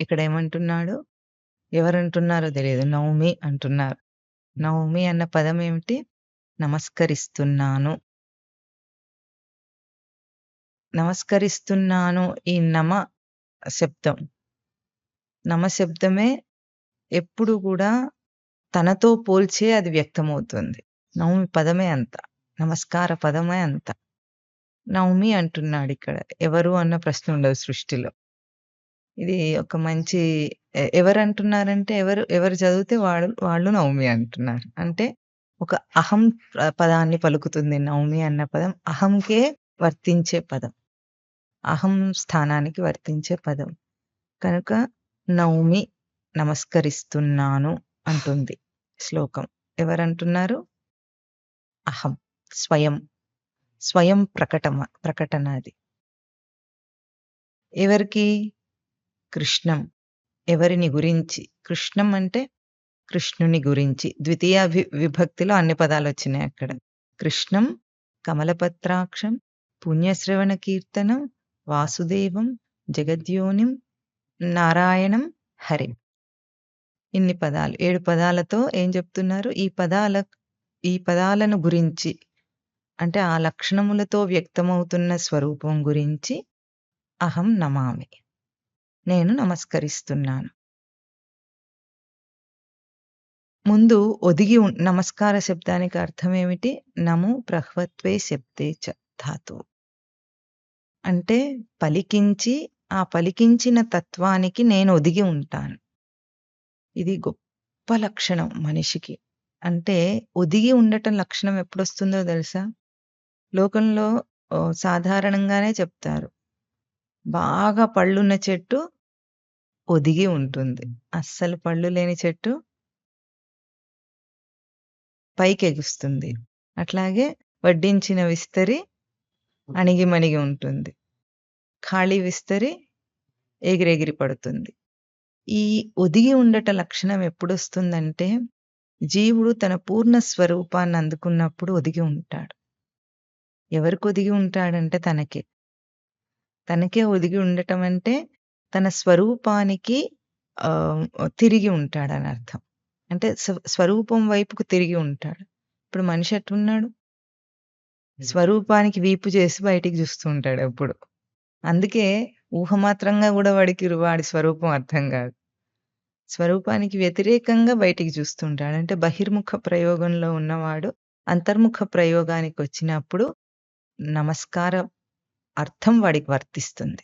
ఇక్కడ ఏమంటున్నాడు ఎవరంటున్నారో తెలియదు నౌమి అంటున్నారు. నౌమి అన్న పదం ఏమిటి? నమస్కరిస్తున్నాను. నమస్కరిస్తున్నాను ఈ నమ శబ్దం. నమ శబ్దమే ఎప్పుడు కూడా తనతో పోల్చే అది వ్యక్తమవుతుంది. నవమి పదమే అంత. నమస్కార పదమే అంత. నవమి అంటున్నాడు ఇక్కడ ఎవరు అన్న ప్రశ్న ఉండదు సృష్టిలో. ఇది ఒక మంచి ఎవరు ఎవరంటున్నారంటే ఎవరు ఎవరు చదివితే వాళ్ళు వాళ్ళు నవమి అంటున్నారు. అంటే ఒక అహం పదాన్ని పలుకుతుంది నవమి అన్న పదం. అహంకే వర్తించే పదం. అహం స్థానానికి వర్తించే పదం. కనుక నవమి నమస్కరిస్తున్నాను అంటుంది శ్లోకం. ఎవరంటున్నారు? అహం. స్వయం. స్వయం ప్రకటమ ప్రకటన అది. ఎవరికి? కృష్ణం. ఎవరిని గురించి? కృష్ణం అంటే కృష్ణుని గురించి. ద్వితీయ వి విభక్తిలో అన్ని పదాలు వచ్చినాయి అక్కడ. కృష్ణం, కమలపత్రాక్షం, పుణ్యశ్రవణ కీర్తనం, వాసుదేవం, జగద్యోనిం, నారాయణం, హరి ఇన్ని పదాలు. ఏడు పదాలతో ఏం చెప్తున్నారు? ఈ పదాల ఈ పదాలను గురించి అంటే ఆ లక్షణములతో వ్యక్తమవుతున్న స్వరూపం గురించి అహం నమామి. నేను నమస్కరిస్తున్నాను. ముందు ఒదిగి నమస్కార శబ్దానికి అర్థమేమిటి? నము ప్రహ్వత్వే శబ్దే చ ధాతువు. అంటే పలికించి, ఆ పలికించిన తత్వానికి నేను ఒదిగి ఉంటాను. ఇది గొప్ప లక్షణం మనిషికి. అంటే ఒదిగి ఉండటం లక్షణం ఎప్పుడొస్తుందో తెలుసా? లోకంలో సాధారణంగానే చెప్తారు. బాగా పళ్ళున్న చెట్టు ఒదిగి ఉంటుంది. అస్సలు పళ్ళు లేని చెట్టు పైకెగుస్తుంది. అట్లాగే వడ్డించిన విస్తరి అణిగిమణిగి ఉంటుంది. ఖాళీ విస్తరి ఎగిరెగిరి పడుతుంది. ఈ ఒదిగి ఉండట లక్షణం ఎప్పుడొస్తుందంటే, జీవుడు తన పూర్ణ స్వరూపాన్ని అందుకున్నప్పుడు ఒదిగి ఉంటాడు. ఎవరికి ఒదిగి ఉంటాడంటే తనకే. తనకే ఒదిగి ఉండటం అంటే తన స్వరూపానికి తిరిగి ఉంటాడని అర్థం. అంటే స్వ స్వరూపం వైపుకు తిరిగి ఉంటాడు. ఇప్పుడు మనిషి ఎట్లున్నాడు? స్వరూపానికి వీపు చేసి బయటికి చూస్తూ ఉంటాడు ఎప్పుడు. అందుకే ఊహమాత్రంగా గూడా వాడికి వాడి స్వరూపం అర్థం గాదు. స్వరూపానికి వ్యతిరేకంగా బయటికి చూస్తుంటాడు. అంటే బహిర్ముఖ ప్రయోగంలో ఉన్నవాడు అంతర్ముఖ ప్రయోగానికొచ్చినప్పుడు నమస్కార అర్థం వాడికి వర్తిస్తుంది.